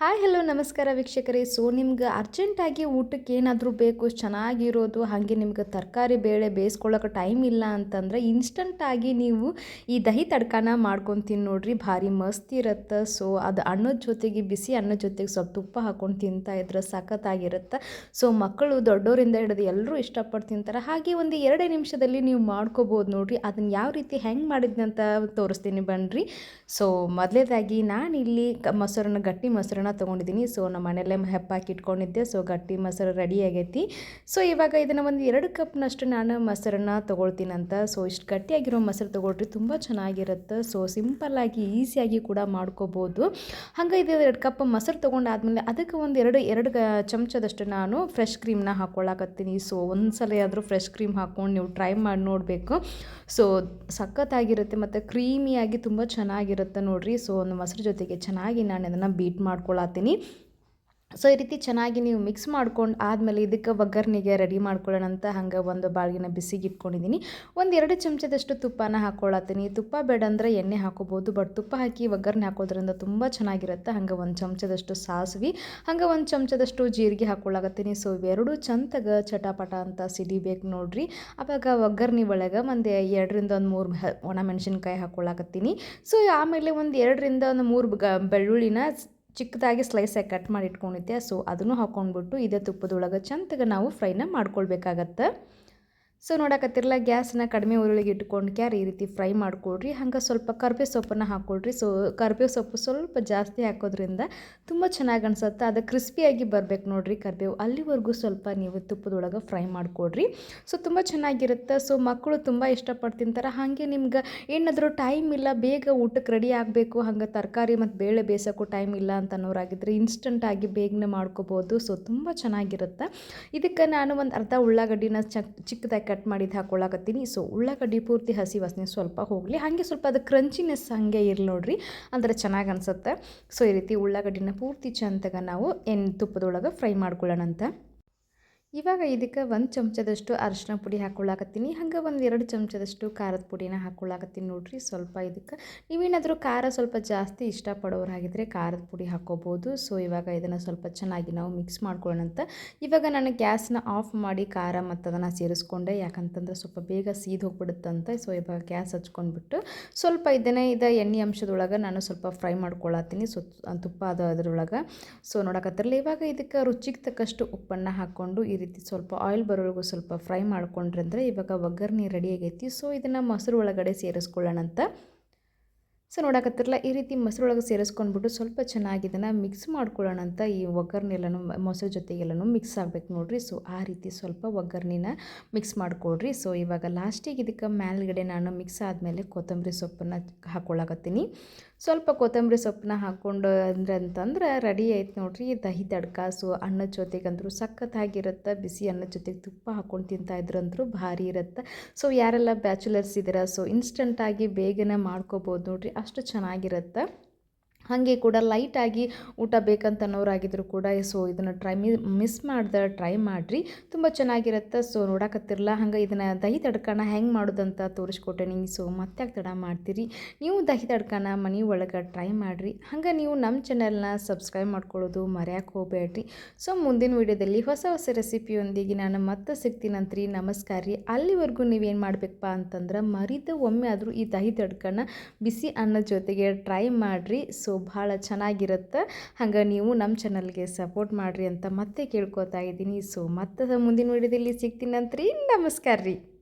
Hi hello ನಮಸ್ಕಾರ ವೀಕ್ಷಕರೇ. So ನಿಮ್ಗೆ ಅರ್ಜೆಂಟಾಗಿ ಊಟಕ್ಕೆ ಏನಾದರೂ ಬೇಕು, ಚೆನ್ನಾಗಿರೋದು, ಹಾಗೆ ನಿಮ್ಗೆ ತರಕಾರಿ, ಬೇಳೆ ಬೇಯಿಸ್ಕೊಳ್ಳೋಕೆ ಟೈಮ್ ಇಲ್ಲ ಅಂತಂದ್ರೆ ಇನ್ಸ್ಟಂಟಾಗಿ ನೀವು ಈ ದಹಿ ತಡ್ಕಾನ ಮಾಡ್ಕೊತೀನಿ ನೋಡ್ರಿ. ಭಾರಿ ಮಸ್ತ್ ಇರುತ್ತೆ. ಸೊ ಅದು ಅನ್ನದ ಜೊತೆಗೆ ಬಿಸಿ ಅನ್ನದ ಜೊತೆಗೆ ಸ್ವಲ್ಪ ತುಪ್ಪ ಹಾಕ್ಕೊಂಡು ತಿಂತಾ ಇದ್ರೆ ಸಖತ್ತಾಗಿರುತ್ತೆ. ಸೊ ಮಕ್ಕಳು ದೊಡ್ಡವರಿಂದ ಹಿಡಿದು ಎಲ್ಲರೂ ಇಷ್ಟಪಟ್ಟು ತಿಂತಾರೆ. ಹಾಗೆ ಒಂದು ಎರಡೇ ನಿಮಿಷದಲ್ಲಿ ನೀವು ಮಾಡ್ಕೋಬೋದು ನೋಡ್ರಿ. ಅದನ್ನು ಯಾವ ರೀತಿ ಹೆಂಗೆ ಮಾಡಿದ್ನಂತ ತೋರಿಸ್ತೀನಿ ಬನ್ನಿರಿ ಸೊ ಮೊದಲೇದಾಗಿ ನಾನಿಲ್ಲಿ ಮೊಸರನ್ನ, ಗಟ್ಟಿ ಮೊಸರನ್ನ ತೊಗೊಂಡಿದ್ದೀನಿ. ಸೊ, ನಮ್ಮ ಮನೆಯಲ್ಲೇ ಹೆಪ್ಪಾಕಿ ಇಟ್ಕೊಂಡಿದ್ದೆ. ಸೊ, ಗಟ್ಟಿ ಮೊಸರು ರೆಡಿ ಆಗೈತಿ. ಸೊ, ಇವಾಗ ಇದನ್ನು ಒಂದು ಎರಡು ಕಪ್ನಷ್ಟು ನಾನು ಮೊಸರನ್ನ ತೊಗೊಳ್ತೀನಂತ. ಸೊ, ಇಷ್ಟು ಗಟ್ಟಿಯಾಗಿರೋ ಮೊಸರು ತೊಗೊಳ್ರಿ. ತುಂಬ ಚೆನ್ನಾಗಿರುತ್ತೆ. ಸೊ ಸಿಂಪಲ್ಲಾಗಿ ಈಸಿಯಾಗಿ ಕೂಡ ಮಾಡ್ಕೋಬೋದು. ಹಂಗೆ ಇದು ಎರಡು ಕಪ್ ಮೊಸರು ತೊಗೊಂಡಾದ್ಮೇಲೆ ಅದಕ್ಕೆ ಒಂದು ಎರಡು ಎರಡು ಚಮಚದಷ್ಟು ನಾನು ಫ್ರೆಶ್ ಕ್ರೀಮ್ನ ಹಾಕ್ಕೊಳ್ಳಾಕತ್ತೀನಿ ಸೊ ಒಂದು ಸಲ ಆದರೂ ಫ್ರೆಶ್ ಕ್ರೀಮ್ ಹಾಕ್ಕೊಂಡು ನೀವು ಟ್ರೈ ಮಾಡಿ ನೋಡಬೇಕು. ಸೊ, ಸಖತ್ತಾಗಿರುತ್ತೆ ಮತ್ತು ಕ್ರೀಮಿಯಾಗಿ ತುಂಬ ಚೆನ್ನಾಗಿರುತ್ತೆ ನೋಡಿರಿ. ಸೊ, ಒಂದು ಮೊಸರು ಜೊತೆಗೆ ಚೆನ್ನಾಗಿ ನಾನು ಅದನ್ನು ಬೀಟ್ ಮಾಡ್ಕೊಳತ್ತೀನಿ. ಸೊ ಈ ರೀತಿ ಚೆನ್ನಾಗಿ ನೀವು ಮಿಕ್ಸ್ ಮಾಡ್ಕೊಂಡು ಆದಮೇಲೆ ಇದಕ್ಕೆ ಒಗ್ಗರಣೆಗೆ ರೆಡಿ ಮಾಡ್ಕೊಳ್ಳೋಣ ಅಂತ ಹಂಗೆ ಒಂದು ಬಾಳ್ಗಿನ ಬಿಸಿಗೆ ಇಟ್ಕೊಂಡಿದ್ದೀನಿ ಒಂದು ಎರಡು ಚಮಚದಷ್ಟು ತುಪ್ಪನ ಹಾಕ್ಕೊಳತ್ತೀನಿ ತುಪ್ಪ ಬೇಡ ಅಂದರೆ ಎಣ್ಣೆ ಹಾಕೋಬೋದು ಬಟ್ ತುಪ್ಪ ಹಾಕಿ ಒಗ್ಗರಣೆ ಹಾಕೋದ್ರಿಂದ ತುಂಬ ಚೆನ್ನಾಗಿರುತ್ತೆ. ಹಂಗೆ ಒಂದು ಚಮಚದಷ್ಟು ಸಾಸಿವೆ, ಹಂಗೆ ಒಂದು ಚಮಚದಷ್ಟು ಜೀರಿಗೆ ಹಾಕ್ಕೊಳ್ಳಾಕತ್ತೀನಿ ಸೊ ಇವೆರಡು ಚಂತಗ ಚಟಾಪಟ ಅಂತ ಸಿಡಿಬೇಕು ನೋಡ್ರಿ. ಆವಾಗ ಒಗ್ಗರಣೆ ಒಳಗೆ ಒಂದು ಎರಡರಿಂದ ಒಂದು ಮೂರು ಒಣ ಮೆಣಸಿನ್ಕಾಯಿ ಹಾಕ್ಕೊಳ್ಳಾಕತ್ತೀನಿ ಸೊ ಆಮೇಲೆ ಒಂದು ಎರಡರಿಂದ ಒಂದು ಮೂರು ಬೆಳ್ಳುಳ್ಳಿನ ಚಿಕ್ಕದಾಗಿ ಸ್ಲೈಸಾಗಿ ಕಟ್ ಮಾಡಿ ಇಟ್ಕೊಂಡಿದ್ದೆ ಸೊ ಅದನ್ನು ಹಾಕ್ಕೊಂಡ್ಬಿಟ್ಟು ಇದೇ ತುಪ್ಪದೊಳಗೆ ಚಂದಗೆ ನಾವು ಫ್ರೈನ ಮಾಡ್ಕೊಳ್ಬೇಕಾಗತ್ತೆ. ಸೊ ನೋಡಕತ್ತಿರಲ್ಲ, ಗ್ಯಾಸನ್ನ ಕಡಿಮೆ ಉರುಳಿಗೆ ಇಟ್ಕೊಂಡು ಕ್ಯಾರ ಈ ರೀತಿ ಫ್ರೈ ಮಾಡ್ಕೊಳ್ರಿ ಹಂಗೆ ಸ್ವಲ್ಪ ಕರ್ಬೇವು ಸೊಪ್ಪನ್ನು ಹಾಕ್ಕೊಳ್ರಿ ಸೊ ಕರ್ಬೇವು ಸೊಪ್ಪು ಸ್ವಲ್ಪ ಜಾಸ್ತಿ ಹಾಕೋದ್ರಿಂದ ತುಂಬ ಚೆನ್ನಾಗಿ ಅನಿಸುತ್ತೆ. ಅದು ಕ್ರಿಸ್ಪಿಯಾಗಿ ಬರಬೇಕು ನೋಡಿರಿ ಕರ್ಬೇವು. ಅಲ್ಲಿವರೆಗೂ ಸ್ವಲ್ಪ ನೀವು ತುಪ್ಪದೊಳಗೆ ಫ್ರೈ ಮಾಡ್ಕೊಳ್ರಿ ಸೊ ತುಂಬ ಚೆನ್ನಾಗಿರುತ್ತೆ. ಸೊ ಮಕ್ಕಳು ತುಂಬ ಇಷ್ಟಪಟ್ಟು ತಿಂತಾರೆ ಹಾಗೆ ನಿಮ್ಗೆ ಏನಾದರೂ ಟೈಮ್ ಇಲ್ಲ, ಬೇಗ ಊಟಕ್ಕೆ ರೆಡಿ ಆಗಬೇಕು, ಹಂಗೆ ತರಕಾರಿ ಮತ್ತು ಬೇಳೆ ಬೇಯಿಸೋಕ್ಕೂ ಟೈಮ್ ಇಲ್ಲ ಅಂತ ಅನ್ನೋರಾಗಿದ್ದರೆ ಇನ್ಸ್ಟಂಟಾಗಿ ಬೇಗನೆ ಮಾಡ್ಕೋಬೋದು. ಸೊ ತುಂಬ ಚೆನ್ನಾಗಿರುತ್ತೆ. ಇದಕ್ಕೆ ನಾನು ಒಂದು ಅರ್ಧ ಉಳ್ಳಾಗಡ್ಡಿನ ಚಕ್ ಚಿಕ್ಕದಾಗಿ ಕಟ್ ಮಾಡಿದ್ದು ಹಾಕ್ಕೊಳ್ಳಾಕತ್ತೀನಿ ಸೊ ಉಳ್ಳಾಗಡ್ಡಿ ಪೂರ್ತಿ ಹಸಿ ವಾಸನೆ ಸ್ವಲ್ಪ ಹೋಗಲಿ. ಹಾಗೆ ಸ್ವಲ್ಪ ಅದು ಕ್ರಂಚಿನೆಸ್ ಹಾಗೆ ಇರಲಿ ನೋಡ್ರಿ, ಅಂದ್ರೆ ಚೆನ್ನಾಗಿ ಅನಿಸುತ್ತೆ. ಸೊ ಈ ರೀತಿ ಉಳ್ಳಾಗಡ್ಡಿನ ಪೂರ್ತಿ ಚಂದಾಗ ನಾವು ಎಣ್ಣೆ ತುಪ್ಪದೊಳಗೆ ಫ್ರೈ ಮಾಡ್ಕೊಳ್ಳೋಣ ಅಂತ ಇವಾಗ ಇದಕ್ಕೆ ಒಂದು ಚಮಚದಷ್ಟು ಅರಿಶಿನ ಪುಡಿ ಹಾಕ್ಕೊಳ್ಳಾಕತ್ತೀನಿ ಹಂಗೆ ಒಂದು ಎರಡು ಚಮಚದಷ್ಟು ಖಾರದ ಪುಡಿನ ಹಾಕ್ಕೊಳ್ಳಾಕತ್ತೀನಿ ನೋಡಿರಿ. ಸ್ವಲ್ಪ ಇದಕ್ಕೆ ನೀವೇನಾದರೂ ಖಾರ ಸ್ವಲ್ಪ ಜಾಸ್ತಿ ಇಷ್ಟಪಡೋರಾಗಿದ್ದರೆ ಖಾರದ ಪುಡಿ ಹಾಕ್ಕೋಬೋದು ಸೊ ಇವಾಗ ಇದನ್ನು ಸ್ವಲ್ಪ ಚೆನ್ನಾಗಿ ನಾವು ಮಿಕ್ಸ್ ಮಾಡ್ಕೊಳ್ಳೋಣ ಅಂತ. ಇವಾಗ ನಾನು ಗ್ಯಾಸ್ನ ಆಫ್ ಮಾಡಿ ಖಾರ ಮತ್ತು ಅದನ್ನು ಸೇರಿಸ್ಕೊಂಡೆ. ಯಾಕಂತಂದ್ರೆ ಸ್ವಲ್ಪ ಬೇಗ ಸೀದ್ ಹೋಗ್ಬಿಡುತ್ತಂತೆ ಸೊ ಇವಾಗ ಗ್ಯಾಸ್ ಹಚ್ಕೊಂಡ್ಬಿಟ್ಟು ಸ್ವಲ್ಪ ಇದನ್ನೇ ಇದು ಎಣ್ಣೆ ಅಂಶದೊಳಗೆ ನಾನು ಸ್ವಲ್ಪ ಫ್ರೈ ಮಾಡ್ಕೊಳತ್ತೀನಿ. ಸೊ ತುಪ್ಪ ಅದು ಅದರೊಳಗೆ. ಸೊ ನೋಡಕತ್ತಿರಲಿ. ಇವಾಗ ಇದಕ್ಕೆ ರುಚಿಗೆ ತಕ್ಕಷ್ಟು ಉಪ್ಪನ್ನು ಹಾಕ್ಕೊಂಡು ಈ ರೀತಿ ಸ್ವಲ್ಪ ಆಯಿಲ್ ಬರೋವರೆಗೂ ಸ್ವಲ್ಪ ಫ್ರೈ ಮಾಡ್ಕೊಂಡ್ರಂದ್ರೆ ಇವಾಗ ಒಗ್ಗರಣೆ ರೆಡಿ ಆಗೈತಿ. ಸೊ ಇದನ್ನು ಮೊಸರು ಒಳಗಡೆ ಸೇರಿಸ್ಕೊಳ್ಳೋಣ ಅಂತ ಸೊ ನೋಡಕತ್ತಿರಲ್ಲ, ಈ ರೀತಿ ಮೊಸರೊಳಗೆ ಸೇರಿಸ್ಕೊಂಡ್ಬಿಟ್ಟು ಸ್ವಲ್ಪ ಚೆನ್ನಾಗಿ ಇದನ್ನು ಮಿಕ್ಸ್ ಮಾಡ್ಕೊಳ್ಳೋಣ ಅಂತ ಈ ಒಗ್ಗರಣೆಲ್ಲನೂ ಮೊಸರು ಜೊತೆಗೆಲ್ಲನೂ ಮಿಕ್ಸ್ ಆಗಬೇಕು ನೋಡಿರಿ. ಸೊ ಆ ರೀತಿ ಸ್ವಲ್ಪ ಒಗ್ಗರಣೆನ ಮಿಕ್ಸ್ ಮಾಡಿಕೊಡ್ರಿ ಸೊ ಇವಾಗ ಲಾಸ್ಟಿಗೆ ಇದಕ್ಕೆ ಮೇಲ್ಗಡೆ ನಾನು ಮಿಕ್ಸ್ ಆದಮೇಲೆ ಕೊತ್ತಂಬರಿ ಸೊಪ್ಪನ್ನ ಹಾಕ್ಕೊಳ್ಳಾಕತ್ತೀನಿ ಸ್ವಲ್ಪ ಕೊತ್ತಂಬರಿ ಸೊಪ್ಪನ್ನ ಹಾಕ್ಕೊಂಡು ಅಂದ್ರೆ ಅಂತಂದ್ರೆ ರೆಡಿ ಆಯ್ತು ನೋಡಿರಿ. ದಹಿ ತಡ್ಕ, ಸೊ ಅನ್ನದ ಜೊತೆಗಂದ್ರು ಸಖತ್ತಾಗಿರುತ್ತೆ. ಬಿಸಿ ಅನ್ನದ ಜೊತೆಗೆ ತುಪ್ಪ ಹಾಕ್ಕೊಂಡು ತಿಂತಾಯಿದ್ರು ಅಂದರೂ ಭಾರಿ ಇರುತ್ತೆ. ಸೊ ಯಾರೆಲ್ಲ ಬ್ಯಾಚುಲರ್ಸ್ ಇದ್ದೀರಾ ಸೊ ಇನ್ಸ್ಟಂಟಾಗಿ ಬೇಗನೆ ಮಾಡ್ಕೋಬೋದು ನೋಡ್ರಿ. ಅಷ್ಟು ಚೆನ್ನಾಗಿರುತ್ತೆ. ಹಾಗೆ ಕೂಡ ಲೈಟಾಗಿ ಊಟ ಬೇಕಂತ ಅನ್ನೋರಾಗಿದ್ರು ಕೂಡ ಸೊ ಇದನ್ನು ಟ್ರೈ ಮಿ ಮಿಸ್ ಮಾಡ್ದೆ ಟ್ರೈ ಮಾಡಿರಿ. ತುಂಬ ಚೆನ್ನಾಗಿರುತ್ತೆ ಸೊ ನೋಡಕತ್ತಿರಲ್ಲ ಹಂಗೆ ಇದನ್ನು ದಹಿ ತಡ್ಕನ ಹೆಂಗೆ ಮಾಡೋದಂತ ತೋರಿಸ್ಕೊಟ್ಟೆ ನಿಂಗೆ ಸೊ ಮತ್ತೆ ತಡ ಮಾಡ್ತೀರಿ. ನೀವು ದಹಿ ತಡ್ಕನ ಮನೆ ಒಳಗೆ ಟ್ರೈ ಮಾಡಿರಿ. ಹಂಗೆ ನೀವು ನಮ್ಮ ಚಾನೆಲ್ನ ಸಬ್ಸ್ಕ್ರೈಬ್ ಮಾಡ್ಕೊಳ್ಳೋದು ಮರೆಯೋಕೆ ಹೋಗಬೇಡ್ರಿ ಸೊ ಮುಂದಿನ ವೀಡಿಯೋದಲ್ಲಿ ಹೊಸ ಹೊಸ ರೆಸಿಪಿಯೊಂದಿಗೆ ನಾನು ಮತ್ತೆ ಸಿಗ್ತೀನಂತ್ರಿ ನಮಸ್ಕಾರ ರೀ. ಅಲ್ಲಿವರೆಗೂ ನೀವೇನು ಮಾಡಬೇಕಪ್ಪ ಅಂತಂದ್ರೆ ಮರಿದ ಒಮ್ಮೆ ಆದರೂ ಈ ದಹಿ ತಡ್ಕನ ಬಿಸಿ ಅನ್ನದ ಜೊತೆಗೆ ಟ್ರೈ ಮಾಡಿರಿ. ಸೊ ಭಾಳ ಚೆನ್ನಾಗಿರುತ್ತೆ. ಹಂಗೆ ನೀವು ನಮ್ಮ ಚಾನಲ್ಗೆ ಸಪೋರ್ಟ್ ಮಾಡಿರಿ ಅಂತ ಮತ್ತೆ ಕೇಳ್ಕೊತಾ ಇದ್ದೀನಿ. ಸೊ ಮತ್ತೆ ಮುಂದಿನ ವಿಡಿಯೋದಲ್ಲಿ ಸಿಗ್ತೀನಂತ್ರಿ ನಮಸ್ಕಾರ ರೀ.